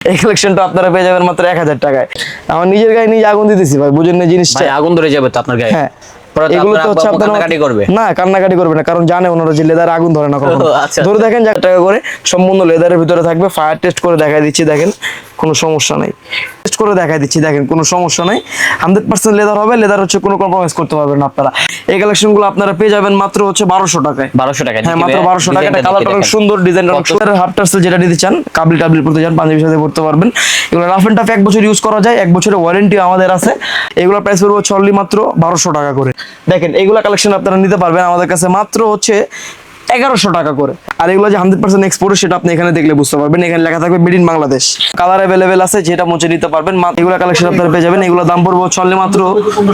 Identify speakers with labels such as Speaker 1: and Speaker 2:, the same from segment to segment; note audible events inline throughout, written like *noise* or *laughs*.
Speaker 1: এই কালেকশনটা আপনারা পেয়ে যাবেন মাত্র এক হাজার টাকায়। আমার নিজের গায়ে নিজে আগুন দিতেছি ভাই বুঝেন না জিনিসটা।
Speaker 2: আগুন ধরে যাবে তো আপনার গায়ে?
Speaker 1: হ্যাঁ। এগুলো তো হচ্ছে আপনার না কান্নাকাটি করবে না কারণ জানে ওনারা যে লেদার আগুন ধরে না কখনো।
Speaker 2: আচ্ছা,
Speaker 1: ধরে দেখেন যার টাকা করে সম্পূর্ণ লেদারের ভিতরে থাকবে ফায়ার টেস্ট করে দেখাই দিচ্ছি দেখেন কোনো সমস্যা নাই। টেস্ট করে দেখাই দিচ্ছি দেখেন কোনো সমস্যা নাই। হান্ড্রেড পার্সেন্ট লেদার হবে লেদার হচ্ছে কোনো কম্প্রোমাইজ করতে পারবেন না আপনারা। এই কালেকশনগুলো আপনারা পেয়ে যাবেন মাত্র হচ্ছে বারোশো টাকায়।
Speaker 2: বারোশো টাকা
Speaker 1: হ্যাঁ মাত্র বারোশো টাকা অনেক সুন্দর ডিজাইন অনেক সুন্দর হাফ যেটা নিতে চান কাবলি টাবলি পড়তে চান পাঞ্জাবির সাথে পড়তে পারবেন। এগুলো রাফ এন্ড টাফ এক বছর ইউজ করা যায় এক বছরের ওয়ারেন্টি আমাদের আছে। এগুলো প্রাইস পড়বে হচ্ছে only মাত্র বারোশো টাকা করে। দেখেন এগুলো কালেকশন আপনারা নিতে পারবেন। আমাদের কাছে মাত্র হচ্ছে এগারোশো টাকা করে। আর এগুলো যে হান্ড্রেড পার্সেন্ট এক্সপোর্ট সেটা আপনি এখানে দেখলে বুঝতে পারবেন। এখানে লেখা থাকবে made in Bangladesh colour available আছে যেটা মুছে নিতে পারবেন। এগুলো কালেকশন আপনারা পেয়ে যাবেন। এগুলো দাম পড়বে only মাত্র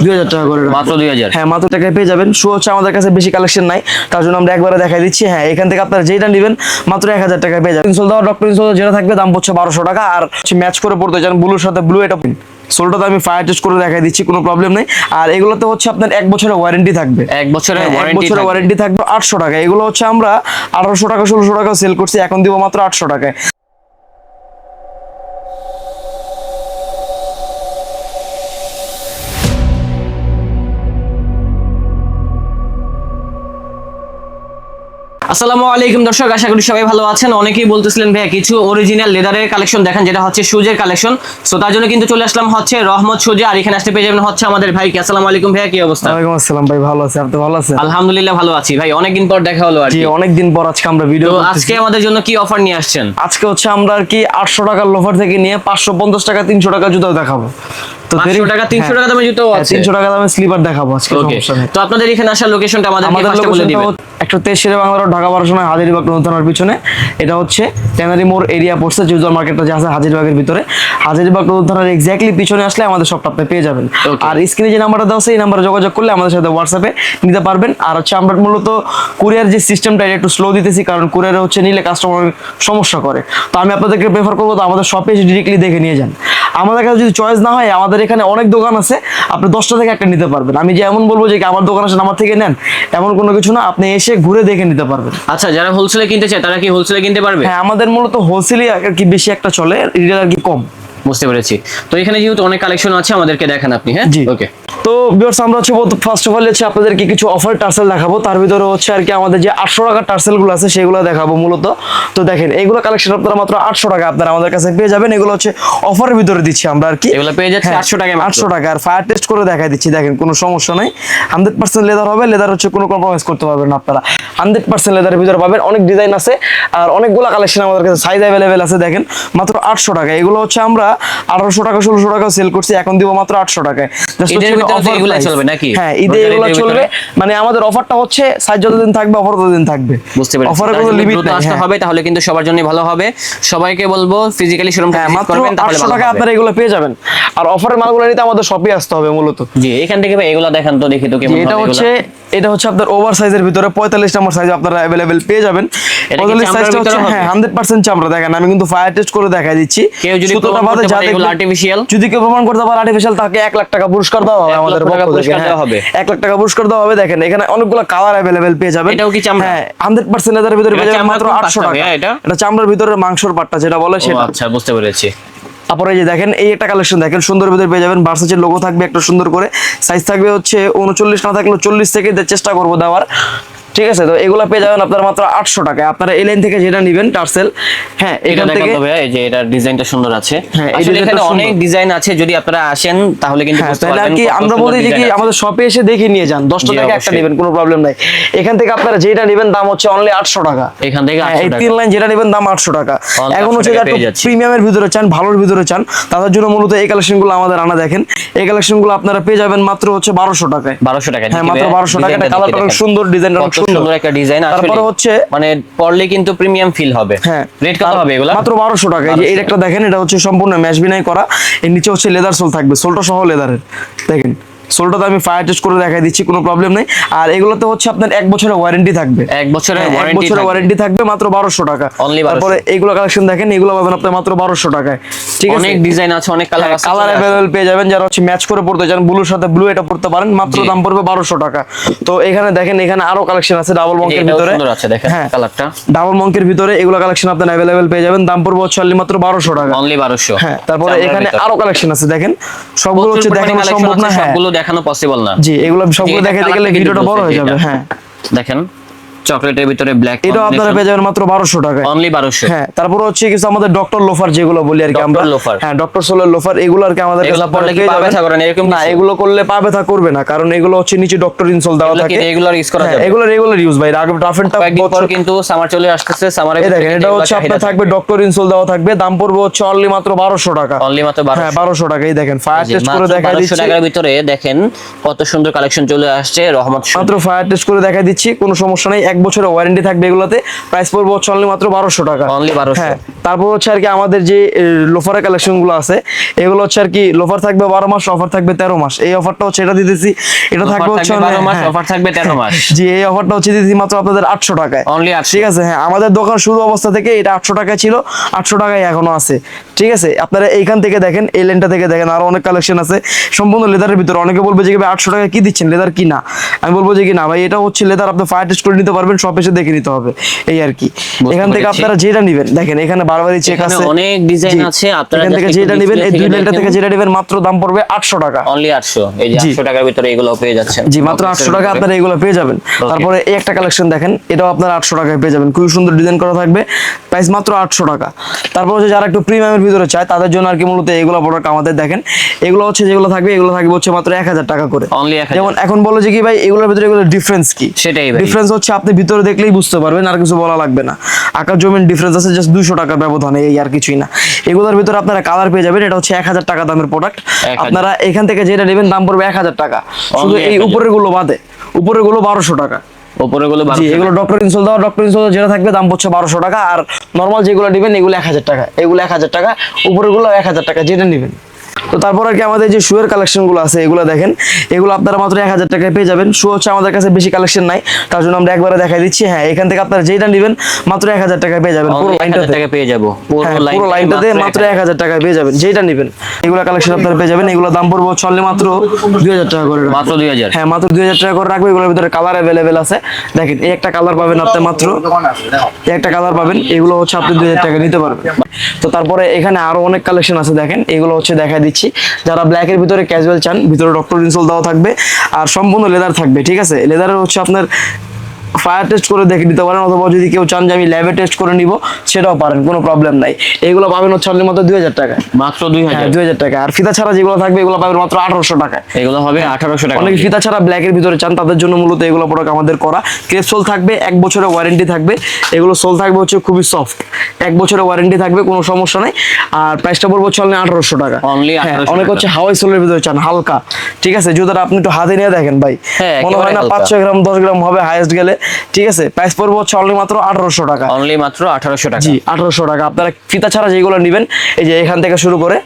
Speaker 1: দুই হাজার টাকা করে।
Speaker 2: মাত্র দুই হাজার।
Speaker 1: হ্যাঁ মাত্র টাকায় পেয়ে যাবেন। শু হচ্ছে আমাদের কাছে বেশি কালেকশন নাই। তার জন্য আমরা একবারে দেখাই দিচ্ছি। হ্যাঁ এখান থেকে আপনারা যেটা নেবেন মাত্র এক হাজার টাকায় পেয়ে যাবেন। ইনসোল দেওয়া ডক্টর ইনসোল যেটা থাকবে দাম পড়ছে বারোশো টাকা। আর ম্যাচ করে পড়তে চান ব্লুর সাথে ব্লু এটা সোলটাতে আমি ফায়ার টেস্ট করে দেখাই দিচ্ছি কোনো প্রবলেম নেই। আর এগুলোতে হচ্ছে আপনার এক বছরের ওয়ারেন্টি থাকবে।
Speaker 2: এক বছরের
Speaker 1: হ্যাঁ, এক বছরের ওয়ারেন্টি থাকবে আটশো টাকা। এগুলো হচ্ছে আমরা আঠারোশো টাকা ষোলোশো টাকা সেল করছি এখন দিব মাত্র আটশো টাকায়।
Speaker 2: আসসালামু আলাইকুম দর্শক আশা করি সবাই ভালো আছেন। অনেকেই বলতেছিলেন ভাইয়া কিছু অরিজিনাল লেদারের কালেকশন দেখেন যেটা হচ্ছে শুজের কালেকশন সো তার জন্য কিন্তু চলে আসলাম হচ্ছে রহমত সুজে আর এখানে আসতে পেয়ে যাবেন হচ্ছে আমাদের ভাই কি। আসসালামু আলাইকুম ভাইয়া কি অবস্থা?
Speaker 1: ওয়ালাইকুম আসসালাম ভাই ভালো আছে। আপনি ভালো আছেন?
Speaker 2: আলহামদুলিল্লাহ ভালো আছি। ভাই অনেকদিন পর দেখা হলো আর কি।
Speaker 1: অনেকদিন পর আজকে আমরা ভিডিও
Speaker 2: তো আজকে আমাদের জন্য কি অফার নিয়ে আসছেন?
Speaker 1: আজকে হচ্ছে আমরা আর কি আটশো টাকার লোফার থেকে নিয়ে পাঁচশো পঞ্চাশ টাকা তিনশো টাকা জুতো দেখাবো। তো
Speaker 2: 500 টাকা, 300 টাকা দামের জুতোও আছে?
Speaker 1: তিনশো টাকা দামের স্লিপার দেখাবো আজকে সমস্যা নেই।
Speaker 2: তো আপনাদের এখানে আসার লোকেশনটা আমাদের
Speaker 1: আমাদের
Speaker 2: ফার্স্টে
Speaker 1: একটা তেইশ শেরে বাংলা রোড, ঢাকা বারোশো নয় হাজারিবাগ নতুন পিছনে। এটা হচ্ছে ট্যানারি মোড় এরিয়া পড়ছে জুজর মার্কেটটা যে আছে হাজিরবাগের ভিতরে। হাজারিবাগ থানার এক্স্যাক্টলি পিছনে আসলে আমাদের সবটা আপনি পেয়ে যাবেন। আর স্ক্রিনে যে নাম্বারটা দেওয়া এই নাম্বারে যোগাযোগ করলে আমাদের সাথে হোয়াটসঅ্যাপে নিতে পারবেন। আর হচ্ছে আমরা মূলত কুরিয়ার যে সিস্টেমটা এটা একটু স্লো দিতেছি কারণ কুরিয়ারে হচ্ছে নিলে কাস্টমার সমস্যা করে। তো আমি আপনাদেরকে প্রেফার করব তো আমাদের শপে এসে ডিরেক্টলি দেখে নিয়ে যান। আমাদের কাছে যদি চয়েস না হয় আমাদের এখানে অনেক দোকান আছে আপনি দশটা থেকে একটা নিতে পারবেন। আমি যে এমন বলব যে কি আমার দোকান আসেন আমার থেকে নেন এমন কোনো কিছু না আপনি এসে ঘুরে দেখে নিতে পারবেন।
Speaker 2: আচ্ছা যারা হোলসেলে কিনতে চায় তারা কি হোলসেলে কিনতে পারবে?
Speaker 1: হ্যাঁ আমাদের মূলত হোলসেলই আর কি বেশি একটা চলে রিটেল আর কি কম।
Speaker 2: বুঝতে পেরেছি। তো এখানে যেহেতু অনেক কালেকশন আছে আমাদেরকে দেখান আপনি হ্যাঁ?
Speaker 1: জি।
Speaker 2: ওকে
Speaker 1: তো ভিউয়ার্স আমরা হচ্ছে ফার্স্ট অফ অল হচ্ছে আপনাদেরকে কিছু অফার টার্সেল দেখাবো। তার ভিতরে হচ্ছে আর কি আমাদের যে আটশো টাকার টার্সেলগুলো আছে সেগুলো দেখাবো মূলত। তো দেখেন এইগুলো কালেকশন আপনারা মাত্র আটশো টাকা আপনারা আমাদের কাছে পেয়ে যাবেন। এগুলো হচ্ছে অফারের ভিতরে দিচ্ছি আমরা আর কি।
Speaker 2: এগুলো পেয়ে যাচ্ছে 800 টাকায় মাত্র।
Speaker 1: আটশো টাকা। আর ফায়ার টেস্ট করে দেখাই দিচ্ছি। দেখেন কোনো সমস্যা নাই। হান্ড্রেড পার্সেন্ট লেদার হবে লেদার হচ্ছে কোনো কম্প্রোমাইজ করতে পারবেন না আপনারা। হান্ড্রেড পার্সেন্ট লেদারের ভিতরে পাবেন। অনেক ডিজাইন আছে। আর অনেকগুলো কালেকশন আমাদের কাছে সাইজ অ্যাভেলেবেল আছে দেখেন। মাত্র আটশো টাকা। এগুলো হচ্ছে আমরা আঠারোশো টাকা ষোলোশো টাকা সেল করছি এখন দিব মাত্র আটশো টাকায়? হ্যাঁ ঈদে এগুলো চলবে। মানে আমাদের অফারটা হচ্ছে সাইজ যতদিন থাকবে অফার ততদিন থাকবে।
Speaker 2: বুঝতে পেরেছি।
Speaker 1: অফারের কোনো লিমিট
Speaker 2: আসতে
Speaker 1: হ্যাঁ।
Speaker 2: হবে তাহলে কিন্তু সবার জন্য ভালো হবে। সবাইকে বলব ফিজিক্যালি করবেন তাহলে ভালো
Speaker 1: টাকা আপনারা এগুলো পেয়ে যাবেন। আর অফারের মালগুলো নিতে আমাদের শপে আসতে হবে মূলত।
Speaker 2: জি এখান থেকে এগুলা দেখান তো দেখি তো কেমন
Speaker 1: এটা হচ্ছে এটা হচ্ছে আপনার ওভার সাইজের ভিতরে পঁয়তাল্লিশ নম্বর সাইজ আপনারা অ্যাভেলেবেল পেয়ে যাবেন।
Speaker 2: এটা কি
Speaker 1: পঁয়তাল্লিশ
Speaker 2: চামড়ার
Speaker 1: সাইজটা হচ্ছে হ্যাঁ হান্ড্রেড পার্সেন্ট চামড়া। দেখেন আমি কিন্তু ফায়ার টেস্ট করে দেখাই দিচ্ছি।
Speaker 2: কেউ যদি
Speaker 1: সুতোটা বাদে
Speaker 2: করতে
Speaker 1: যা
Speaker 2: পারে এগুলো
Speaker 1: দেখবেন- যদি কেউ প্রমাণ করতে পারে আর্টিফিশিয়াল তাকে লাখ টাকা পুরস্কার দেওয়া হবে আমাদের পক্ষ থেকে,
Speaker 2: পুরস্কার
Speaker 1: হ্যাঁ। লাখ টাকা পুরস্কার দেওয়া হবে দেখেন এখানে অনেকগুলো কালার পেয়ে যাবেন।
Speaker 2: এটাও কি চামড়া?
Speaker 1: হ্যাঁ ভিতরে পেয়ে যাবেন মাত্র
Speaker 2: কোন
Speaker 1: আটশো
Speaker 2: পাটটা
Speaker 1: টাকা।
Speaker 2: এটা?
Speaker 1: এটা চামড়ার ভিতরে মাংসর পাটটা যেটা বলে সেটা।
Speaker 2: আচ্ছা বুঝতে পেরেছি।
Speaker 1: তারপরে যে দেখেন এই একটা কালেকশন দেখেন সুন্দর ভিতরে পেয়ে যাবেন ভার্সাচের লোগো থাকবে একটা সুন্দর করে। সাইজ থাকবে হচ্ছে উনচল্লিশ না থাকলে চল্লিশ থেকে চেষ্টা করব দেওয়ার। ঠিক আছে তো এগুলো পেয়ে যাবেন আপনারা মাত্র আটশো টাকায়। আপনারা এই লাইন থেকে যেটা নেবেন টার্সেল হ্যাঁ এখান থেকে
Speaker 2: এই যে এটা ডিজাইনটা সুন্দর আছে।
Speaker 1: হ্যাঁ,
Speaker 2: আসলে এখানে অনেক ডিজাইন আছে যদি আপনারা আসেন তাহলে কিন্তু
Speaker 1: হ্যাঁ
Speaker 2: বুঝতে পারবেন
Speaker 1: কি আমরা বলি যে কি আমাদের শপে এসে দেখে নিয়ে যান দশটা
Speaker 2: জি,
Speaker 1: থেকে একটা নেবেন কোনো প্রবলেম নাই। এখান থেকে আপনারা যেটা নেবেন দাম হচ্ছে অনলি আটশো টাকা।
Speaker 2: এখান থেকে
Speaker 1: হ্যাঁ,
Speaker 2: 800
Speaker 1: এই তিন লাইন যেটা নেবেন দাম আটশো টাকা। এখন হচ্ছে যারা প্রিমিয়ামের ভিতরে চান ভালোর ভিতরে চান তাদের জন্য মূলত এই কালেকশনগুলো আমাদের আনা দেখেন। এই কালেকশনগুলো আপনারা পেয়ে যাবেন মাত্র হচ্ছে বারোশো টাকায়।
Speaker 2: 1200 টাকায়
Speaker 1: হ্যাঁ মাত্র
Speaker 2: ভাইয়া,
Speaker 1: বারোশো টাকা
Speaker 2: ডিজাইনটা
Speaker 1: কালারটা
Speaker 2: দেখে
Speaker 1: অনেক
Speaker 2: দেখেন।
Speaker 1: সুন্দর ডিজাইন সুন্দর
Speaker 2: একটা ডিজাইন
Speaker 1: তারপরে হচ্ছে
Speaker 2: মানে পরলে কিন্তু প্রিমিয়াম ফিল হবে।
Speaker 1: হ্যাঁ।
Speaker 2: রেট কত হবে এগুলো?
Speaker 1: মাত্র বারোশো টাকা। এই যে এই একটা দেখেন এটা হচ্ছে সম্পূর্ণ ম্যাশ বিনাই করা। এর নিচে হচ্ছে লেদার সোল থাকবে। সোলটা সহ লেদারের দেখেন। সোলটাতে আমি ফায়ার টেস্ট করে দেখাই দিচ্ছি কোনো প্রবলেম নেই। আর এগুলোতে হচ্ছে আপনার এক বছরের ওয়ারেন্টি থাকবে।
Speaker 2: এক বছরের
Speaker 1: হ্যাঁ, এক বছরের ওয়ারেন্টি থাকবে মাত্র বারোশো টাকা। তারপরে এইগুলো কালেকশন দেখেন এগুলো পাবেন আপনার মাত্র বারোশো টাকায়। ঠিক আছে?
Speaker 2: অনেক ডিজাইন আছে অনেক কালার আছে
Speaker 1: কালার অ্যাভেলেবল পেয়ে যাবেন যারা হচ্ছে ম্যাচ করে পড়তে চান ব্লুর সাথে ব্লু এটা পড়তে পারেন মাত্র দাম পড়বে বারোশো টাকা। তো এখানে দেখেন এখানে আরও কালেকশন আছে ডাবল মঙ্কের ভিতরে।
Speaker 2: আছে দেখেন
Speaker 1: হ্যাঁ
Speaker 2: কালারটা
Speaker 1: ডাবল মঙ্কের ভিতরে এগুলো কালেকশন আপনার অ্যাভেলেবেল পেয়ে যাবেন দাম পড়বে হচ্ছে মাত্র বারোশো টাকা।
Speaker 2: অনলি 1200
Speaker 1: হ্যাঁ তারপরে এখানে আরও কালেকশন আছে দেখেন। সবগুলো হচ্ছে দেখানো সম্ভব না হ্যাঁ।
Speaker 2: সবগুলো দেখানো পসিবল না।
Speaker 1: জি এগুলো সবগুলো দেখাতে গেলে ভিডিওটা বড় হয়ে যাবে হ্যাঁ।
Speaker 2: দেখেন। চকলেটের ভিতরে ব্ল্যাক
Speaker 1: এটাও আপনারা পেয়ে যাবেন মাত্র বারোশো টাকায়।
Speaker 2: অনলি 1200
Speaker 1: হ্যাঁ তারপরে হচ্ছে কিছু আমাদের ডক্টর লোফার যেগুলো বলি আর কি. আমরা।
Speaker 2: Loafer।
Speaker 1: হ্যাঁ ডক্টর সোলের লোফার এগুলো আর কি আমাদের
Speaker 2: এগুলো
Speaker 1: কাছে
Speaker 2: পরলে কি
Speaker 1: পেয়ে
Speaker 2: পা
Speaker 1: যাবেন।
Speaker 2: না, এরকম
Speaker 1: না এগুলো করলে পা ব্যথা করবে না কারণ এগুলো হচ্ছে নিচে ডক্টর ইনসোল দেওয়া থাকে।
Speaker 2: রেগুলার ইউজ করা
Speaker 1: হ্যাঁ,
Speaker 2: যাবে?
Speaker 1: এগুলো রেগুলার ইউজ ভাই রাফেনটা
Speaker 2: কয়েকদিন পর কিন্তু সামার চলে আসতেছে সামারে
Speaker 1: এই দেখেন এটা হচ্ছে আপনার থাকবে ডক্টর ইনসোল দেওয়া থাকবে দাম পড়বে হচ্ছে অনলি মাত্র বারোশো টাকা।
Speaker 2: অনলি মাত্র
Speaker 1: হ্যাঁ
Speaker 2: 1200
Speaker 1: বারোশো টাকা এই দেখেন ফায়ার টেস্ট করে দেখা
Speaker 2: 1200
Speaker 1: দিচ্ছি।
Speaker 2: টাকার ভিতরে দেখেন কত সুন্দর কালেকশন চলে আসছে রহমত
Speaker 1: মাত্র ফায়ার টেস্ট করে দেখা দিচ্ছি কোনো সমস্যা নেই এক বছরের ওয়ারেন্টি থাকবে এগুলোতে। প্রাইস পড়বে হচ্ছে অনলি মাত্র বারোশো টাকা।
Speaker 2: Only 1200
Speaker 1: হ্যাঁ তারপর হচ্ছে আর কি আমাদের যে লোফারের কালেকশনগুলো আছে এগুলো হচ্ছে আর কি লোফার থাকবে বারো মাস অফার থাকবে তেরো মাস। এই অফারটা হচ্ছে এটা দিতেছি। এটা থাকবে হচ্ছে
Speaker 2: 12 মাস,
Speaker 1: হ্যাঁ।
Speaker 2: offer থাকবে 13 মাস। *laughs*
Speaker 1: জি এই অফারটা হচ্ছে দিতেছি মাত্র আপনাদের আটশো টাকায়।
Speaker 2: 800
Speaker 1: ঠিক আছে হ্যাঁ আমাদের দোকান শুরু অবস্থা থেকে এটা আটশো টাকায় ছিল আটশো টাকায় এখনও আছে। ঠিক আছে আপনারা এইখান থেকে দেখেন এই লেনটা থেকে দেখেন আরও অনেক কালেকশন আছে। সম্পূর্ণ লেদারের ভিতরে অনেকে বলবে যে আটশো টাকা কি দিচ্ছেন লেদার কি না? আমি বলব যে কি না ভাই এটা হচ্ছে লেদার আপনি ফায়ার টেস্ট করে নিতে পারবেন। সব এসে দেখে নিতে হবে। এই আর কি। এখান থেকে আপনারা যেটা নেবেন দেখেন এখানে বারবারই চেক আছে
Speaker 2: অনেক ডিজাইন আছে আপনারা
Speaker 1: এখান থেকে যেটা নেবেন এই দুই লেনটা থেকে যেটা নেবেন মাত্র দাম পড়বে আটশো টাকা।
Speaker 2: অনলি 800 এই যে 800 টাকার ভিতরে এগুলো পেয়ে যাচ্ছেন।
Speaker 1: জি মাত্র
Speaker 2: Box এর
Speaker 1: আটশো টাকা
Speaker 2: ভিতরে।
Speaker 1: আপনারা এগুলো পেয়ে যাবেন। তারপরে এই একটা কালেকশন দেখেন এটাও আপনার আটশো টাকায় পেয়ে যাবেন। খুবই সুন্দর ডিজাইন করা থাকবে। প্রাইস মাত্র আটশো টাকা। তারপর হচ্ছে যারা একটু প্রিমিয়ামের ভিতরে চায় তাদের জন্য আর কি মূলত এগুলো প্রোডাক্ট আমাদের দেখেন। এগুলো হচ্ছে যেগুলো থাকবে এগুলো থাকবে হচ্ছে মাত্র এক হাজার টাকা করে।
Speaker 2: অনলি 1000
Speaker 1: যেমন এখন বলো যে কি ভাই এগুলোর ভিতরে এগুলো ডিফারেন্স কি?
Speaker 2: সেটাই ভাই।
Speaker 1: ডিফারেন্স হচ্ছে আপনি ভিতরে দেখলেই বুঝতে পারবেন আর কিছু বলা লাগবে না। আকাশ জমিন ডিফারেন্স আছে জাস্ট দুশো টাকার ব্যবধানে এই আর কিছুই না। এগুলোর ভিতরে আপনারা কালার পেয়ে যাবেন এটা হচ্ছে এক হাজার টাকা দামের প্রোডাক্ট আপনারা এখান থেকে যেটা নেবেন দাম পড়বে এক হাজার টাকা। শুধু এই
Speaker 2: 1000
Speaker 1: উপরেরগুলো বাদে। উপরেরগুলো বারোশো টাকা।
Speaker 2: উপরে গুলো
Speaker 1: জি এগুলো ডক্টর ইনসোল দেওয়া ডক্টর ইনসোল যেটা থাকবে দাম পড়ছে বারোশো টাকা। আর নর্মাল যেগুলো নেবেন এগুলো এক হাজার টাকা। এগুলো এক হাজার টাকা উপরেরগুলো এক হাজার টাকা যেটা নেবেন। তো তারপর আর কি আমাদের যে শুয়ের কালেকশনগুলো আছে এগুলো দেখেন। এগুলো আপনারা মাত্র এক হাজার টাকায় পেয়ে যাবেন। শু হচ্ছে আমাদের কাছে বেশি কালেকশন নাই তার জন্য আমরা একবারে দেখাই দিচ্ছি। হ্যাঁ এখান থেকে আপনারা যেটা নেবেন মাত্র এক হাজার টাকায় পেয়ে যাবেন পুরো
Speaker 2: Only 1000
Speaker 1: লাইনটাতে
Speaker 2: টাকা পেয়ে যাব।
Speaker 1: হ্যাঁ,
Speaker 2: পুরো
Speaker 1: লাইনটাতে মাত্র এক হাজার টাকায় পেয়ে যাবেন। যেটা নেবেন এগুলো কালেকশন আপনারা পেয়ে যাবেন। এগুলো দাম পড়ব চললে মাত্র দুই হাজার টাকা করে।
Speaker 2: মাত্র 2000
Speaker 1: হ্যাঁ মাত্র দুই হাজার টাকা করে রাখব। এগুলোর ভিতরে কালার অ্যাভেলেবেল আছে। দেখেন এই একটা কালার পাবেন আপনি মাত্র এই একটা কালার পাবেন। এগুলো হচ্ছে আপনি দুই হাজার টাকা নিতে পারবেন। তো তারপরে এখানে আরও অনেক কালেকশন আছে দেখেন। এগুলো হচ্ছে দেখা দিচ্ছি। যারা ব্ল্যাকের ভিতরে ক্যাজুয়াল চান, ভিতরে ডক্টর ইনসোল দেওয়া থাকবে, আর সম্পূর্ণ লেদার থাকবে, ঠিক আছে? লেদারের হচ্ছে আপনার ফায়ার টেস্ট করে দেখে নিতে পারেন অথবা যদি কেউ চান যে আমি ল্যাবে টেস্ট করে নিব সেটাও পারেন কোনো প্রবলেম নাই। এগুলো পাবেন হচ্ছে অনলি মাত্র দুই হাজার টাকা
Speaker 2: মাত্র
Speaker 1: হ্যাঁ
Speaker 2: 2000
Speaker 1: দুই হাজার টাকা আর ফিতা ছাড়া যেগুলো থাকবে এগুলো পাবেন মাত্র আঠারোশো টাকা
Speaker 2: এগুলো হবে 1800 টাকা।
Speaker 1: অনেকে ফিতা ছাড়া ব্ল্যাকের ভিতরে চান তাদের জন্য মূলত এগুলো প্রোডাক্ট আমাদের করা। ক্রেপ সোল থাকবে এক বছরের ওয়ারেন্টি থাকবে। এগুলো সোল থাকবে হচ্ছে খুবই সফট এক বছরের ওয়ারেন্টি থাকবে কোনো সমস্যা নাই। আর প্রাইসটা পড়ব হচ্ছে অনলি আঠারোশো টাকা।
Speaker 2: Only
Speaker 1: হ্যাঁ, অনেক হচ্ছে হাওয়াই সোলের ভিতরে চান হালকা। ঠিক আছে জুতাটা আপনি একটু হাতে নিয়ে দেখেন ভাই।
Speaker 2: হ্যাঁ,
Speaker 1: মনে হয় না
Speaker 2: হালকা।
Speaker 1: পাঁচ ছয় গ্রাম দশ গ্রাম হবে হাইয়েস্ট গেলে। ঠিক আছে প্রাইস পড়ব হচ্ছে অনলি মাত্র আঠারোশো টাকা।
Speaker 2: অনলি মাত্র 1800 টাকা।
Speaker 1: জি আঠারোশো টাকা। আপনারা ফিতা ছাড়া যেগুলো নেবেন এই যে এখান থেকে শুরু করে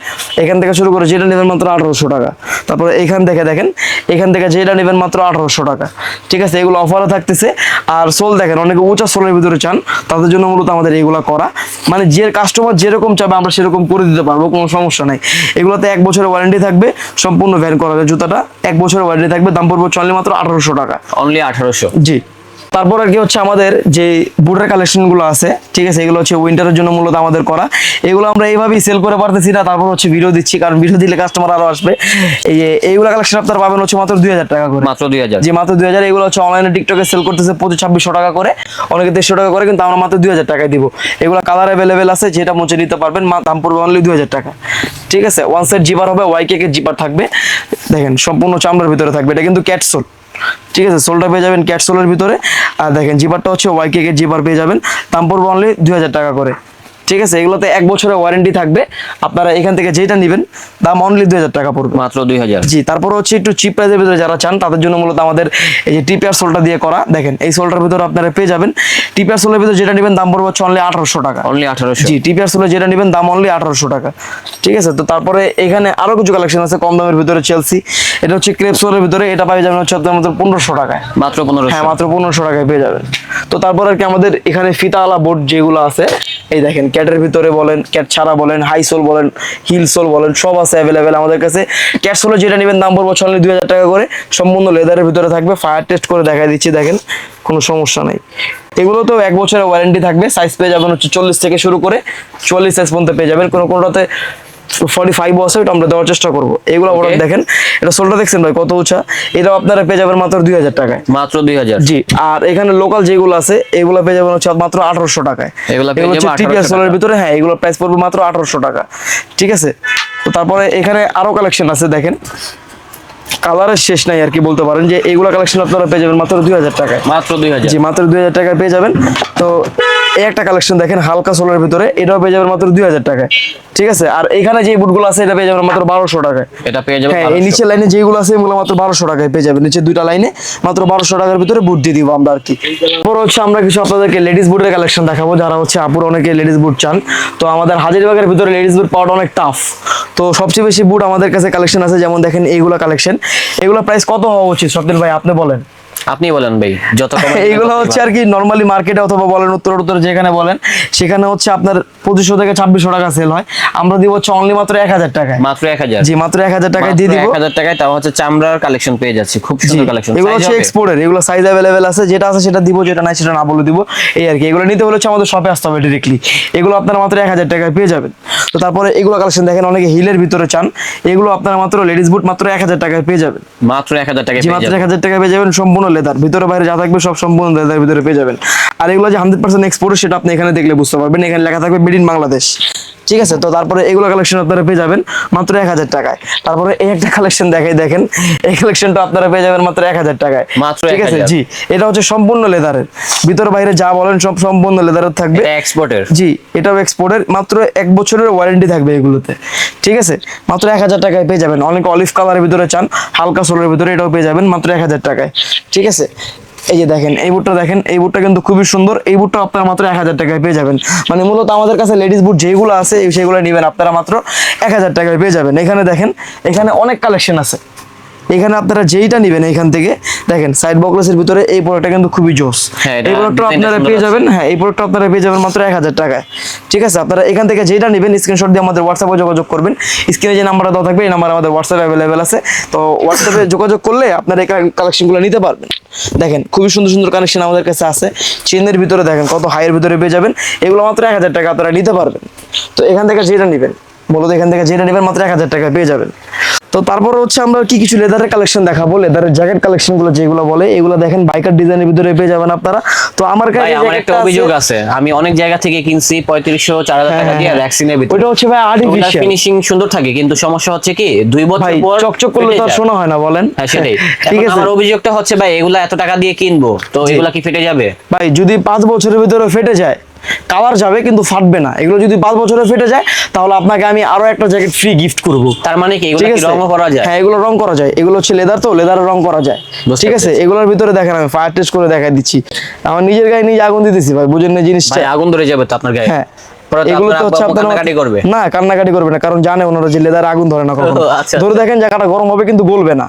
Speaker 1: এখান থেকে শুরু করে যেটা নেবেন মাত্র আঠারোশো টাকা। তারপরে এখান থেকে দেখেন এখান থেকে যেটা নেবেন মাত্র আঠারোশো টাকা। ঠিক আছে এগুলো অফারও থাকতেছে। আর সোল দেখেন অনেকে উঁচা সোলের ভিতরে চান তাদের জন্য মূলত আমাদের এগুলো করা। মানে যে কাস্টমার যেরকম চাবে আমরা সেরকম করে দিতে পারব কোনো সমস্যা নাই। এগুলোতে এক বছরের ওয়ারেন্টি থাকবে সম্পূর্ণ ভ্যান করা জুতাটা এক বছরের ওয়ারেন্টি থাকবে দাম পড়বে চলে মাত্র আঠারোশো টাকা।
Speaker 2: অনলি 1800
Speaker 1: জি। তারপর আর কি হচ্ছে আমাদের যে বুটের কালেকশনগুলো আছে ঠিক আছে এগুলো হচ্ছে উইন্টারের জন্য মূলত আমাদের করা। এগুলো আমরা এইভাবেই সেল করে পারতেছি না তারপর হচ্ছে ভিডিও দিচ্ছি কারণ ভিডিও দিলে কাস্টমার আরও আসবে। এই যে এইগুলো কালেকশন আপনারা পাবেন হচ্ছে মাত্র দুই হাজার টাকা করে।
Speaker 2: মাত্র 2000
Speaker 1: যে মাত্র দুই হাজার এগুলো হচ্ছে অনলাইনে টিকটকে সেল করতেছে পঁচিশ ছাব্বিশশো টাকা করে। অনেকে দেড়শো টাকা করে কিন্তু আমরা মাত্র দুই হাজার টাকায় দিব। এগুলো কালার অ্যাভেলেবেল আছে যেটা মুছে নিতে পারবেন মা দাম পড়বে অনলি দুই হাজার টাকা। ঠিক আছে ওয়ান সাইড জিপার হবে ওয়াই কেকের জিপার থাকবে। দেখেন সম্পূর্ণ চামড়ার ভিতরে থাকবে এটা কিন্তু ক্যাটসোল ঠিক আছে, সোলটা পেয়ে যাবেন ক্যাট সোলের ভিতরে। আর দেখেন জিপারটা হচ্ছে ওয়াই কেকের জিপার পেয়ে যাবেন। দাম পড়বে অনলি দুই হাজার টাকা করে। ঠিক আছে এগুলোতে এক বছরের ওয়ারেন্টি থাকবে। আপনারা এখান থেকে যেটা নেবেন দাম অনলি দুই হাজার টাকা পড়বে।
Speaker 2: মাত্র 2000
Speaker 1: জি তারপর হচ্ছে একটু চিপ প্রাইসের ভিতরে যারা চান তাদের জন্য মূলত আমাদের এই যে টিপিআর সোলটা দিয়ে করা দেখেন এই সোলটার ভিতরে আপনারা পেয়ে যাবেন। টিপিআর সোলের ভিতরে যেটা নেবেন দাম পড়বে হচ্ছে অনলি আঠারোশো টাকা।
Speaker 2: অনলি 1800
Speaker 1: জি টিপিআর সোলে যেটা নেবেন দাম অনলি আঠারোশো টাকা। ঠিক আছে তো তারপরে এখানে আরও কিছু কালেকশন আছে কম দামের ভিতরে চেলসি এটা হচ্ছে ক্রেপসোলের ভিতরে এটা পাই যাবেন হচ্ছে আপনার মাত্র পনেরোশো টাকায়।
Speaker 2: মাত্র পনেরোশো।
Speaker 1: হ্যাঁ মাত্র পনেরোশো টাকায় পেয়ে যাবেন। তো তারপর আর কি আমাদের এখানে ফিতাওয়ালা বোর্ড যেগুলো আছে এই দেখেন ক্যাটের ভিতরে বলেন, ক্যাট ছাড়া বলেন হাই সোল বলেন হিল সোল বলেন, সব আছে অ্যাভেলেবেল আমাদের কাছে। ক্যাট সোলে যেটা নেবেন দাম পড়ব ছলে দুই হাজার টাকা করে। সম্পূর্ণ লেদারের ভিতরে থাকবে ফায়ার টেস্ট করে দেখা দিচ্ছি, দেখেন, কোনো সমস্যা নেই। এগুলো তো এক বছরের ওয়ারেন্টি থাকবে সাইজ পেয়ে যাবেন হচ্ছে চল্লিশ থেকে শুরু করে চল্লিশ সাইজ পর্যন্ত পেয়ে যাবেন। কোনো কোনোটাতে ফর্টি ফাইভ আছে ওটা আমরা দেওয়ার চেষ্টা করব। এগুলো ওরা দেখেন। এটা সোলটা দেখছেন ভাই কত উঁচা? এটাও আপনারা পেয়ে যাবেন মাত্র দুই হাজার টাকায়।
Speaker 2: মাত্র দুই হাজার।
Speaker 1: জি আর এখানে লোকাল যেগুলো আছে এগুলো পেয়ে যাবেন হচ্ছে মাত্র আঠারোশো টাকায়।
Speaker 2: এগুলো
Speaker 1: হচ্ছে টিপিএস সোলের ভিতরে হ্যাঁ এগুলো প্রাইস পড়বে মাত্র আঠারোশো টাকা। ঠিক আছে? তো তারপরে এখানে আরও কালেকশন আছে দেখেন। কালারের শেষ নাই আর কি বলতে পারেন যে এইগুলো কালেকশন আপনারা পেয়ে যাবেন মাত্র দুই হাজার টাকায়।
Speaker 2: মাত্র দুই হাজার।
Speaker 1: জি মাত্র দুই হাজার টাকায় পেয়ে যাবেন। তো এই একটা কালেকশন দেখেন হালকা সোলের ভিতরে এটাও পেয়ে যাবেন মাত্র দুই হাজার টাকায়। ঠিক আছে? আর এখানে যে বুটগুলো আছে এটা পেয়ে যাবেন মাত্র বারোশো টাকায়।
Speaker 2: এটা পেয়ে যাবে
Speaker 1: হ্যাঁ এই নিচের লাইনে যেগুলো আছে এগুলো মাত্র বারোশো টাকায় পেয়ে যাবেন। নিচে দুইটা লাইনে মাত্র বারোশো টাকার ভিতরে বুট দিয়ে দিব আমরা আর কি। পর হচ্ছে আমরা কিছু আপনাদেরকে লেডিস বুটের কালেকশন দেখাবো যারা হচ্ছে আপুর অনেকে লেডিস বুট চান। তো আমাদের হাজারিবাগের ভিতরে লেডিস বুট পাওয়াটা অনেক টাফ তো সবচেয়ে বেশি বুট আমাদের কাছে কালেকশন আছে যেমন দেখেন এইগুলো কালেকশন। এগুলো প্রাইস কত হওয়া উচিত? স্বপ্নের ভাই আপনি বলেন।
Speaker 2: আপনি বলেন ভাই যত
Speaker 1: এইগুলো হচ্ছে আর কি নর্মালি মার্কেটে অথবা বলেন উত্তর উত্তর যেখানে বলেন সেখানে হচ্ছে আপনার পঁচিশশো থেকে ছাব্বিশশো টাকা সেল হয়। আমরা দিব হচ্ছে অনলি মাত্র এক হাজার টাকায়।
Speaker 2: মাত্র এক হাজার।
Speaker 1: জি মাত্র এক হাজার টাকায় দিয়ে দিব।
Speaker 2: এক হাজার টাকায় তাও হচ্ছে চামড়ার কালেকশন পেয়ে যাচ্ছে খুব সুন্দর কালেকশন
Speaker 1: এগুলো হচ্ছে এক্সপোর্টের এগুলো সাইজ অ্যাভেলেবেল আছে যেটা আছে সেটা দিব যেটা নাই সেটা না বলে দিব। এই আর কি এগুলো নিতে হলে হচ্ছে আমাদের শপে আসতে হবে ডিরেক্টলি এগুলো আপনারা মাত্র এক হাজার টাকায় পেয়ে যাবেন। তো তারপরে এগুলো কালেকশন দেখেন অনেকে হিলের ভিতরে চান। এগুলো আপনারা মাত্র লেডিস বুট মাত্র এক হাজার টাকায় পেয়ে যাবেন।
Speaker 2: মাত্র এক হাজার টাকায়
Speaker 1: মাত্র এক হাজার টাকা পেয়ে যাবেন সম্পূর্ণ লেদার, ভিতরে বাইরে যা থাকবে সব সম্পূর্ণ লেদার ভিতরে পেয়ে যাবেন। আর এগুলো যে হান্ড্রেড পার্সেন্ট এক্সপোর্ট সেটা আপনি এখানে দেখলে বুঝতে পারবেন। এখানে লেখা থাকবে মেড ইন বাংলাদেশ ঠিক আছে? তো তারপরে এগুলো কালেকশন আপনারা পেয়ে যাবেন মাত্র এক হাজার টাকায়। তারপরে এই একটা কালেকশন দেখাই দেখেন। এই কালেকশনটা আপনারা পেয়ে যাবেন মাত্র এক হাজার টাকায়।
Speaker 2: মাত্র
Speaker 1: ঠিক আছে? জি এটা হচ্ছে সম্পূর্ণ লেদারের। ভিতর বাইরে যা বলেন সব সম্পূর্ণ লেদারের থাকবে।
Speaker 2: এক্সপোর্টের
Speaker 1: জি এটাও এক্সপোর্টের মাত্র এক বছরের ওয়ারেন্টি থাকবে এগুলোতে। ঠিক আছে? মাত্র এক হাজার টাকায় পেয়ে যাবেন। অনেক অলিভ কালারের ভিতরে চান হালকা সোলের ভিতরে এটাও পেয়ে যাবেন মাত্র এক হাজার টাকায়। ঠিক আছে? এই যে দেখেন, এই বুটটা দেখেন, এই বুটটা কিন্তু খুবই সুন্দর। এই বুটটা আপনারা মাত্র এক হাজার টাকায় পেয়ে যাবেন। মানে মূলত আমাদের কাছে লেডিস বুট যেগুলো আছে সেগুলো নেবেন আপনারা মাত্র এক হাজার টাকায় পেয়ে যাবেন। এখানে দেখেন, এখানে অনেক কালেকশন আছে। এখানে আপনারা যেইটা নেবেন এখান থেকে দেখেন সাইড বক্সের ভিতরে এই প্রোডাক্টটা কিন্তু খুবই জোস।
Speaker 2: হ্যাঁ,
Speaker 1: এই প্রোডাক্টটা আপনারা পেয়ে যাবেন। হ্যাঁ এই প্রোডাক্টটা আপনারা পেয়ে যাবেন মাত্র এক হাজার টাকায়। ঠিক আছে আপনারা এখান থেকে যেটা নেবেন স্ক্রিনশট দিয়ে আমাদের হোয়াটসঅ্যাপে যোগাযোগ করবেন। স্ক্রিনে যে নাম্বারটা দেওয়া থাকবে এই নাম্বার আমাদের হোয়াটসঅ্যাপে অ্যাভেলেবেল আছে। তো হোয়াটসঅ্যাপে যোগাযোগ করলে আপনারা এই কালেকশনগুলো নিতে পারবেন। দেখেন খুবই সুন্দর সুন্দর কানেকশন আমাদের কাছে আছে। চেনের ভিতরে দেখেন কত হাইয়ের ভিতরে পেয়ে যাবেন। এগুলো মাত্র এক হাজার টাকা আপনারা নিতে পারবেন। তো এখান থেকে যেটা নেবেন মূলত এখান থেকে যেটা নেবেন মাত্র এক হাজার টাকা পেয়ে যাবেন। তো তারপর হচ্ছে আমরা কি কিছু লেদারের কালেকশন দেখাবো। লেদারের জ্যাকেট কালেকশনগুলো যেগুলো বলে এগুলো দেখেন বাইকার ডিজাইনের ভিতরে পেয়ে যাবেন আপনারা। তো আমার কাছে
Speaker 2: আমার একটা অভিযোগ আছে। আমি অনেক জায়গা থেকে কিনছি পঁয়ত্রিশশো চার হাজার
Speaker 1: হ্যাঁ,
Speaker 2: টাকা দিয়ে
Speaker 1: হ্যাঁ,
Speaker 2: ভ্যাকসিনের ভিতরে।
Speaker 1: ওইটা হচ্ছে ভাই আর্টিফিশিয়াল
Speaker 2: ফিনিশিং সুন্দর থাকে কিন্তু সমস্যা হচ্ছে কি দুই বছর পর
Speaker 1: চকচক করলে তো শোনা হয় না বলেন।
Speaker 2: হ্যাঁ সেটাই। *laughs*
Speaker 1: ঠিক আছে।
Speaker 2: আমার অভিযোগটা হচ্ছে ভাই এগুলা এত টাকা দিয়ে কিনবো তো। এগুলা কি ফেটে যাবে?
Speaker 1: ভাই যদি পাঁচ বছরের ভিতরে ফেটে যায় কালার যাবে কিন্তু ফাটবে না। এগুলো যদি পাঁচ বছরে ফেটে যায় তাহলে আপনাকে আমি আরও একটা জ্যাকেট ফ্রি গিফট করব।
Speaker 2: তার মানে কি? এগুলা
Speaker 1: আছে?
Speaker 2: করা যায়?
Speaker 1: হ্যাঁ এগুলো রং করা যায়। এগুলো হচ্ছে লেদার তো লেদারের রং করা যায়। ঠিক আছে? এগুলোর ভিতরে দেখেন আমি ফায়ার টেস্ট করে দেখাই দিচ্ছি। আমার নিজের গায়ে নিজে আগুন দিতেছি ভাই বুঝেন না জিনিসটা।
Speaker 2: ভাই আগুন ধরে যাবে তো আপনার গায়ে?
Speaker 1: হ্যাঁ।
Speaker 2: পরে তো
Speaker 1: এগুলো তো হচ্ছে আপনার
Speaker 2: কান্নাকাটি করবে?
Speaker 1: না কান্নাকাটি করবে না কারণ জানে ওনারা যে লেদার আগুন ধরে না কখনো।
Speaker 2: আচ্ছা,
Speaker 1: ধরে
Speaker 2: আচ্ছা।
Speaker 1: দেখেন জায়গাটা গরম হবে কিন্তু গলবে না।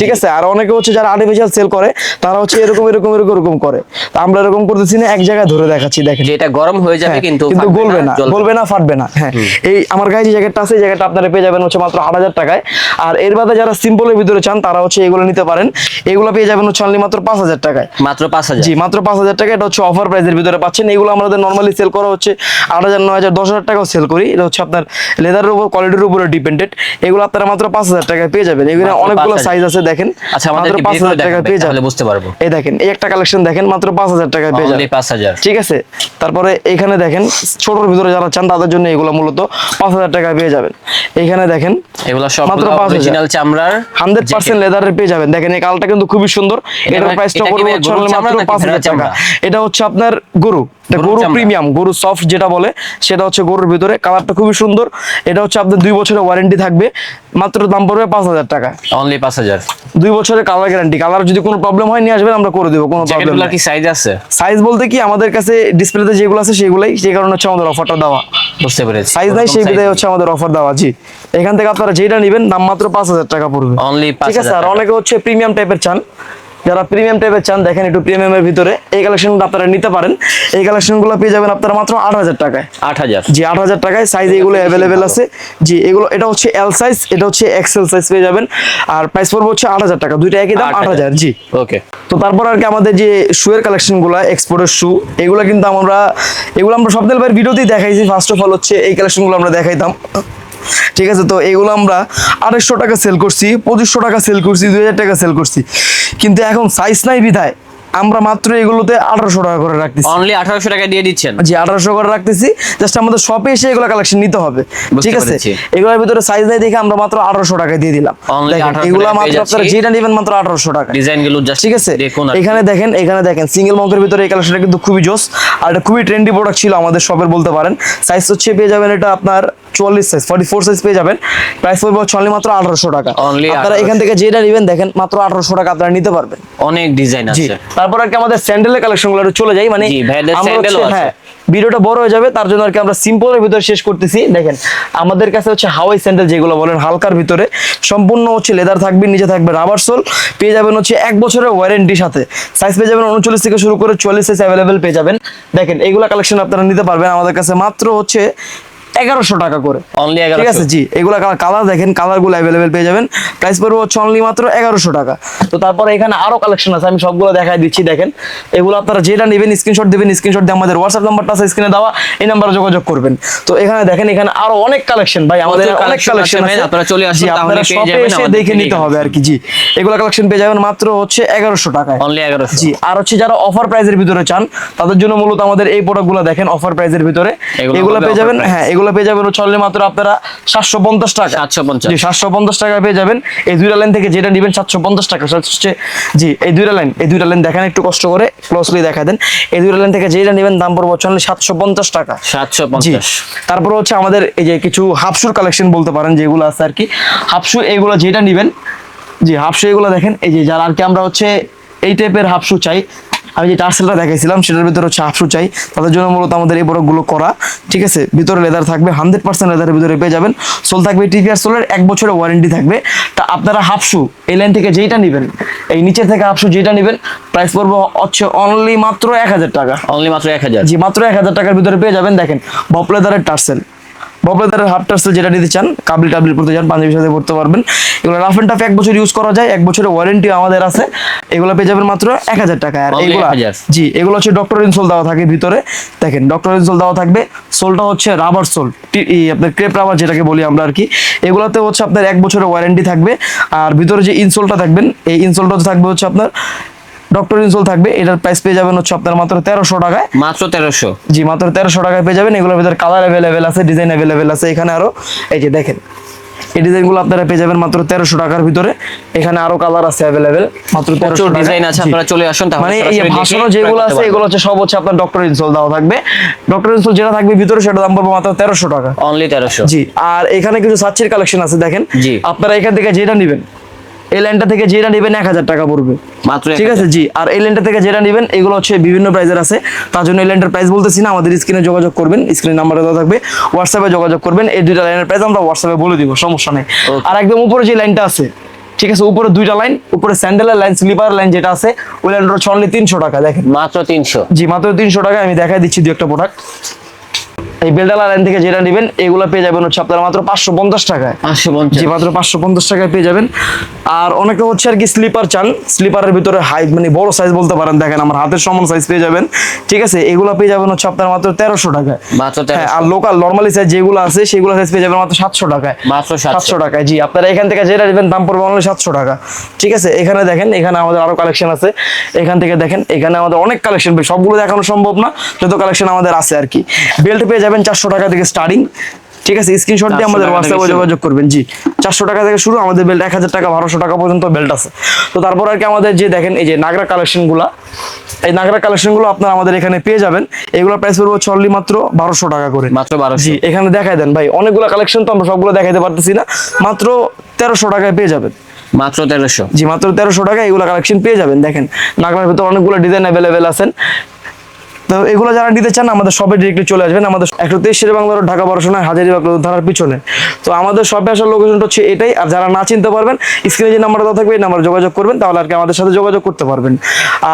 Speaker 1: ঠিক আছে? আর অনেকে হচ্ছে যারা আর্টিফিশিয়াল সেল করে তারা হচ্ছে এরকম এরকম এরকম এরকম করে। তা আমরা এরকম করতেছি না এক জায়গায় ধরে দেখাচ্ছি দেখেন।
Speaker 2: এটা গরম হয়ে যাবে
Speaker 1: হ্যাঁ,
Speaker 2: কিন্তু
Speaker 1: কিন্তু গলবে না গলবে না ফাটবে না হ্যাঁ। এই আমার গায়ে যে জ্যাকেটটা আছে এই জ্যাকেটটা আপনারা পেয়ে যাবেন হচ্ছে মাত্র আট হাজার টাকায়। আর এর বাদে যারা সিম্পলের ভিতরে চান তারা হচ্ছে এগুলো নিতে পারেন। এগুলো পেয়ে যাবেন হচ্ছে অনলি মাত্র পাঁচ হাজার টাকায়।
Speaker 2: মাত্র পাঁচ হাজার।
Speaker 1: জি মাত্র পাঁচ হাজার টাকা এটা হচ্ছে অফার প্রাইসের ভিতরে পাচ্ছেন। এগুলো আমাদের নর্মালি সেল করা হচ্ছে আট হাজার নয় হাজার দশ হাজার টাকাও সেল করি। এটা হচ্ছে আপনার লেদারের উপর কোয়ালিটির উপরে ডিপেন্ডেড এগুলো আপনারা মাত্র পাঁচ হাজার টাকায় পেয়ে যাবেন। এগুলো অনেকগুলো সাইজ আছে দেখেন
Speaker 2: আচ্ছা আমাদের
Speaker 1: মাত্র পাঁচ হাজার টাকায় পেয়ে যাবেন।
Speaker 2: বুঝতে পারব।
Speaker 1: এই দেখেন এই একটা কালেকশন দেখেন মাত্র পাঁচ হাজার টাকায় পেয়ে যাবেন।
Speaker 2: 5,000
Speaker 1: ঠিক আছে? তারপরে এখানে দেখেন ছোটর ভিতরে যারা চান তাদের জন্য এগুলো মূলত পাঁচ হাজার টাকায় পেয়ে যাবেন। এখানে দেখেন
Speaker 2: এগুলো সব
Speaker 1: মাত্র
Speaker 2: অরিজিনাল চামড়ার
Speaker 1: হান্ড্রেড পার্সেন্ট লেদারের পেয়ে যাবেন। দেখেন এই কালটা কিন্তু খুবই সুন্দর।
Speaker 2: এটা
Speaker 1: এটার প্রাইসটা পড়বে মাত্র
Speaker 2: নাকি
Speaker 1: পাঁচ হাজার
Speaker 2: ভেড়ার
Speaker 1: টাকা। এটা হচ্ছে আপনার গরু। গরু প্রিমিয়াম গরু সফট যেটা বলে সেটা হচ্ছে গরুর ভিতরে। কালারটা খুবই সুন্দর। এটা হচ্ছে আপনার দুই বছরের ওয়ারেন্টি থাকবে। মাত্র দাম পড়বে পাঁচ হাজার টাকা।
Speaker 2: অনলি পাঁচ হাজার।
Speaker 1: দুই বছরের কালার গ্যারান্টি কালার যদি কোনো প্রবলেম হয় নিয়ে আসবেন আমরা করে দেবো কোনো প্রবলেম
Speaker 2: কি সাইজ আছে?
Speaker 1: সাইজ বলতে কি আমাদের কাছে ডিসপ্লেতে যেগুলো আছে সেগুলাই। সেই কারণে হচ্ছে আমাদের অফারটা দেওয়া।
Speaker 2: বুঝতে পেরেছি।
Speaker 1: সাইজ নাই সেই বিধায় হচ্ছে আমাদের অফার দেওয়া জি। এখান থেকে আপনারা যেটা নেবেন দাম মাত্র পাঁচ হাজার টাকা পড়বে।
Speaker 2: অনলি
Speaker 1: ঠিক আছে আর অনেকে হচ্ছে প্রিমিয়াম টাইপের চান। যারা প্রিমিয়াম টাইপের চান দেখেন একটু প্রিমিয়ামের ভিতরে। এই কালেকশনগুলো আপনারা নিতে পারেন। এই কালেকশনগুলো পেয়ে যাবেন আপনারা মাত্র আট হাজার টাকায়।
Speaker 2: আট হাজার।
Speaker 1: জি আট হাজার টাকায় সাইজ এগুলো অ্যাভেলেবেল আছে। জি এগুলো এটা হচ্ছে এল সাইজ এটা হচ্ছে এক্সেল সাইজ পেয়ে যাবেন। আর প্রাইস পড়বে হচ্ছে আট হাজার টাকা। দুইটা একই দাম আট হাজার। জি।
Speaker 2: ওকে।
Speaker 1: তো তারপর আর কি আমাদের যে শুয়ের কালেকশনগুলো এক্সপোর্টের শু এগুলো কিন্তু আমরা এগুলো আমরা স্বপ্নের ভাইয়ের ভিডিওতেই দেখাইছি। ফার্স্ট অফ অল হচ্ছে এই কালেকশনগুলো আমরা দেখাইতাম। ঠিক আছে তো এগুলো আমরা আড়াইশো টাকা সেল করছি পঁচিশশো টাকা সেল করছি দুই হাজার টাকা সেল করছি। কিন্তু এখন সাইজ নাই বিধায় আমরা মাত্র এগুলোতে আঠারোশো টাকা করে রাখতেছি।
Speaker 2: অনলি আঠারোশো টাকা দিয়ে দিচ্ছেন?
Speaker 1: জি আঠারোশো করে রাখতেছি। জাস্ট আমাদের শপে এসে এগুলো কালেকশন নিতে হবে। ঠিক আছে? এগুলোর ভিতরে সাইজ নাই দেখে আমরা মাত্র আঠারোশো টাকা দিয়ে দিলাম।
Speaker 2: Only
Speaker 1: দেখেন
Speaker 2: 1800
Speaker 1: এগুলো মাত্র আপনারা যেটা নেবেন মাত্র আঠারোশো টাকা।
Speaker 2: ডিজাইনগুলো
Speaker 1: ঠিক আছে? এখানে দেখেন এখানে দেখেন সিঙ্গেল মঙ্কের ভিতরে এই কালেকশনটা কিন্তু খুবই জোস। আর এটা খুবই ট্রেন্ডি প্রোডাক্ট ছিল আমাদের শপের বলতে পারেন। সাইজ হচ্ছে পেয়ে যাবেন এটা আপনার চুয়াল্লিশ সাইজ ফর্টি ফোর সাইজ পেয়ে যাবেন। প্রাইস পড়বে হচ্ছে only মাত্র আঠারোশো টাকা। আপনারা এখান থেকে যেটা নেবেন দেখেন মাত্র আঠারোশো টাকা আপনারা নিতে পারবেন।
Speaker 2: অনেক ডিজাইন আছে।
Speaker 1: তারপর আর কি আমাদের স্যান্ডেলের কালেকশনগুলো একটু চলে যাই মানে। হ্যাঁ ভিডিওটা বড় হয়ে যাবে তার জন্য আর কি আমরা সিম্পলের ভিতরে শেষ করতেছি। দেখেন আমাদের কাছে হচ্ছে হাওয়াই স্যান্ডেল যেগুলো বলেন হালকার ভিতরে সম্পূর্ণ হচ্ছে লেদার থাকবে নিচে থাকবে রাবার সোল পেয়ে যাবেন হচ্ছে এক বছরের ওয়ারেন্টির সাথে। সাইজ পেয়ে যাবেন উনচল্লিশ থেকে শুরু করে চল্লিশ সাইজ অ্যাভেলেবেল পেয়ে যাবেন। দেখেন এগুলো কালেকশন আপনারা নিতে পারবেন। আমাদের কাছে মাত্র হচ্ছে এগারোশো টাকা করে।
Speaker 2: অনলি
Speaker 1: ঠিক আছে? জি এগুলা কালার দেখেন কালারগুলো অ্যাভেলেবেল পেয়ে যাবেন। প্রাইস পড়বে হচ্ছে অনলি মাত্র এগারোশো টাকা। তো তারপরে এখানে আরও কালেকশন আছে আমি সবগুলো দেখাই দিচ্ছি দেখেন। এগুলো আপনারা যেটা নেবেন স্ক্রিনশট দেবেন স্ক্রিনশট দিয়ে আমাদের হোয়াটসঅ্যাপ নাম্বারটা আছে স্ক্রিনে দেওয়া এই নাম্বারে যোগাযোগ করবেন। তো এখানে দেখেন এখানে আরও অনেক কালেকশন ভাই আমাদের অনেক কালেকশন
Speaker 2: আছে, আপনারা চলে আসুন, তাহলে
Speaker 1: আপনারা
Speaker 2: পেয়ে যাবেন
Speaker 1: এসে দেখে নিতে হবে আর কি জি। এগুলো কালেকশন পেয়ে যাবেন মাত্র হচ্ছে এগারোশো টাকায়।
Speaker 2: অনলি এগারোশো।
Speaker 1: জি আর হচ্ছে যারা অফার প্রাইজের ভিতরে চান তাদের জন্য মূলত আমাদের এই প্রোডাক্টগুলো দেখেন অফার প্রাইজের ভিতরে।
Speaker 2: এগুলো
Speaker 1: এগুলো পেয়ে যাবেন হ্যাঁ এগুলো পেয়ে যাবেন হচ্ছে only মাত্র আপনারা সাতশো পঞ্চাশ টাকা।
Speaker 2: 750
Speaker 1: পঞ্চাশ। সাতশো পঞ্চাশ টাকা পেয়ে যাবেন। এই দুইটা লাইন থেকে যেটা নেবেন সাতশো পঞ্চাশ টাকা। হচ্ছে জি এই দুইটা লাইন এই দুইটা লাইন দেখেন একটু কষ্ট করে ক্লোজলি দেখা দেন। এই দুইটা লাইন থেকে যেটা নেবেন দাম পড়বে হচ্ছে only সাতশো পঞ্চাশ টাকা।
Speaker 2: সাতশো পঞ্চাশ।
Speaker 1: তারপর হচ্ছে আমাদের এই যে কিছু হাফশুর কালেকশন বলতে পারেন যেগুলো আছে আর কি। হাফশু এগুলো যেটা নেবেন জি হাফশু এগুলো দেখেন এই যে যারা আর কি আমরা হচ্ছে এই টাইপের হাফশু চাই আমি যে টার্সেলটা দেখাইছিলাম সেটার ভিতরে হচ্ছে হাফশু চাই। তাদের জন্য মূলত আমাদের এই প্রোডাক্টগুলো করা। ঠিক আছে? ভিতরে লেদার থাকবে হান্ড্রেড পার্সেন্ট লেদারের ভিতরে পেয়ে যাবেন। সোল থাকবে টিপিআর সোলের এক বছরের ওয়ারেন্টি থাকবে। তা আপনারা হাফসু এই লাইন থেকে যেইটা নেবেন এই নিচে থেকে হাফসু যেটা নেবেন প্রাইস পড়বে হচ্ছে অনলি মাত্র এক হাজার টাকা।
Speaker 2: অনলি মাত্র এক হাজার।
Speaker 1: জি মাত্র এক হাজার টাকার ভিতরে পেয়ে যাবেন দেখেন বপলেদারের টার্সেল। বপলেদারের হাফ টার্সেল যেটা নিতে চান কাবলি টাবলি পড়তে চান পাঞ্জাবির সাথে পড়তে পারবেন। এগুলো রাফ এন্ড টাফ এক বছর ইউজ করা যায় এক বছরের ওয়ারেন্টি আমাদের আছে। এগুলো পেয়ে যাবেন মাত্র এক হাজার টাকা আর এগুলো জি এগুলো হচ্ছে ডক্টর ইনসোল দেওয়া থাকে ভিতরে। দেখেন ডক্টর ইনসোল দেওয়া থাকবে। সোলটা হচ্ছে রাবার সোল আপনার ক্রেপ রাবার যেটাকে বলি আমরা আর কি। এগুলোতে হচ্ছে আপনার এক বছরের ওয়ারেন্টি থাকবে। আর ভিতরে যে ইনসোলটা থাকবেন এই ইনসোলটা থাকবে হচ্ছে আপনার ডক্টর ইনসোল থাকবে এটার প্রাইস পেয়ে যাবেন হচ্ছে আপনার মাত্র তেরোশো টাকায়।
Speaker 2: মাত্র তেরোশো?
Speaker 1: জি মাত্র তেরোশো টাকায় পেয়ে যাবেন এগুলোর ভিতরে কালার অ্যাভেলেবেল আছে ডিজাইন অ্যাভেলেবেল আছে এখানে আরও এই যে দেখেন এই ডিজাইনগুলো আপনারা পেয়ে যাবেন মাত্র তেরোশো টাকার ভিতরে এখানে আরও কালার আছে অ্যাভেলেবেল মাত্র তেরোশো
Speaker 2: ডিজাইন আছে আপনারা চলে আসুন তাহলে
Speaker 1: মানে এই ভাষণ যেগুলো আছে এগুলো হচ্ছে সব হচ্ছে আপনার ডক্টর ইনসোল দেওয়া থাকবে। ডক্টর ইনসোল যেটা থাকবে ভিতরে সেটা দাম পড়বে মাত্র তেরোশো টাকা।
Speaker 2: অনলি তেরোশো।
Speaker 1: জি আর এখানে কিছু সাচ্ছির কালেকশন আছে দেখেন। আপনারা এখান থেকে যেটা নেবেন এই লাইনটা থেকে যেটা নেবেন এক হাজার টাকা পড়বে।
Speaker 2: মাত্র
Speaker 1: ঠিক আছে? জি আর এই লেনটা থেকে যেটা নেবেন এগুলো হচ্ছে বিভিন্ন প্রাইজের আছে। তার জন্য এই লেনটার প্রাইস বলতেছি না আমাদের স্ক্রিনে যোগাযোগ করবেন স্ক্রিন নাম্বারে দেওয়া থাকবে। হোয়াটসঅ্যাপে যোগাযোগ করবেন এই দুইটা লাইনের প্রাইস আমরা হোয়াটসঅ্যাপে বলে দিব সমস্যা নেই। আর একদম উপরে যে লাইনটা আছে ঠিক আছে? উপরে দুইটা লাইন উপরে স্যান্ডেলের লাইন স্লিপার লাইন যেটা আছে ওই লাইনটা হচ্ছে অনলি তিনশো টাকা দেখেন।
Speaker 2: মাত্র তিনশো।
Speaker 1: জি মাত্র তিনশো টাকা আমি দেখাই দিচ্ছি দু একটা প্রোডাক্ট এই বেলডালা লাইন থেকে যেটা নেবেন এগুলো পেয়ে যাবেন হচ্ছে আপনারা মাত্র পাঁচশো পঞ্চাশ টাকায়।
Speaker 2: পাঁচশো পঞ্চাশ।
Speaker 1: মাত্র পাঁচশো পঞ্চাশ টাকায় পেয়ে যাবেন। আর অনেকে হচ্ছে আর কি স্লিপার চান। স্লিপারের ভিতরে হাই মানে বড় সাইজ বলতে পারেন। দেখেন আমার হাতের সমান সাইজ পেয়ে যাবেন। ঠিক আছে? এগুলো পেয়ে যাবেন হচ্ছে আপনার মাত্র তেরোশো টাকায়। হ্যাঁ আর লোকাল নর্মালি সাইজ যেগুলো আছে সেগুলো সাইজ পেয়ে যাবেন মাত্র সাতশো টাকায়।
Speaker 2: মাত্র
Speaker 1: সাতশো।
Speaker 2: সাতশো
Speaker 1: টাকায় জি। আপনারা এখান থেকে যেটা নেবেন দাম পড়বে অনলি সাতশো টাকা। ঠিক আছে? এখানে দেখেন এখানে আমাদের আরও কালেকশন আছে। এখান থেকে দেখেন এখানে আমাদের অনেক কালেকশন সবগুলো দেখানো সম্ভব না যত কালেকশন আমাদের আছে আর কি। বেল্ট পেয়ে যাবেন চারশো টাকা থেকে স্টার্টিং ঠিক আছে স্ক্রিনশট দিয়ে আমাদের হোয়াটসঅ্যাপে যোগাযোগ করবেন জি। চারশো টাকা থেকে শুরু আমাদের বেল্ট এক হাজার টাকা বারোশো টাকা পর্যন্ত বেল্ট আছে। তো তারপর আর কি আমাদের যে দেখেন এই যে নাগরা কালেকশনগুলো এই নাগরা কালেকশনগুলো আপনারা আমাদের এখানে পেয়ে যাবেন। এগুলোর প্রাইস পড়বে চল্লি মাত্র বারোশো টাকা করে।
Speaker 2: মাত্র বারোশো।
Speaker 1: জি এখানে দেখাই দেন ভাই অনেকগুলো কালেকশন তো আমরা সবগুলো দেখাইতে পারতেছি না মাত্র তেরোশো টাকায় পেয়ে যাবেন।
Speaker 2: মাত্র তেরোশো।
Speaker 1: জি মাত্র তেরোশো টাকা এগুলো কালেকশন পেয়ে যাবেন দেখেন। নাগরার ভিতর অনেকগুলো ডিজাইন অ্যাভেলেবেল আছেন। তো এগুলো যারা নিতে চান, আমাদের শপে ডিরেক্টলি চলে আসবেন। আমাদের একশো তেইশ শেরে বাংলার ঢাকা পড়াশোনায় হাজারিবাগ ধারার পিছনে। তো আমাদের শপে আসার লোকেশনটা হচ্ছে এটাই। আর যারা না চিনতে পারবেন স্ক্রিনে যে নাম্বারটা থাকবে, এই নাম্বার যোগাযোগ করবেন, তাহলে আর কি আমাদের সাথে যোগাযোগ করতে পারবেন।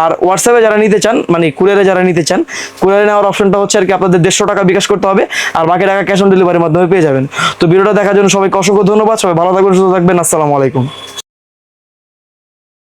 Speaker 1: আর হোয়াটসঅ্যাপে যারা নিতে চান মানে কুরিয়ারে যারা নিতে চান কুরিয়ারে নেওয়ার অপশনটা হচ্ছে আর কি আপনাদের দেড়শো টাকা বিকাশ করতে হবে, আর বাকি টাকা ক্যাশ অন ডেলিভারির মাধ্যমে পেয়ে যাবেন। তো ভিডিওটা দেখার জন্য সবাইকে অসংখ্য ধন্যবাদ। সবাই ভালো থাকবেন, সুস্থ থাকবেন। আসসালামু আলাইকুম।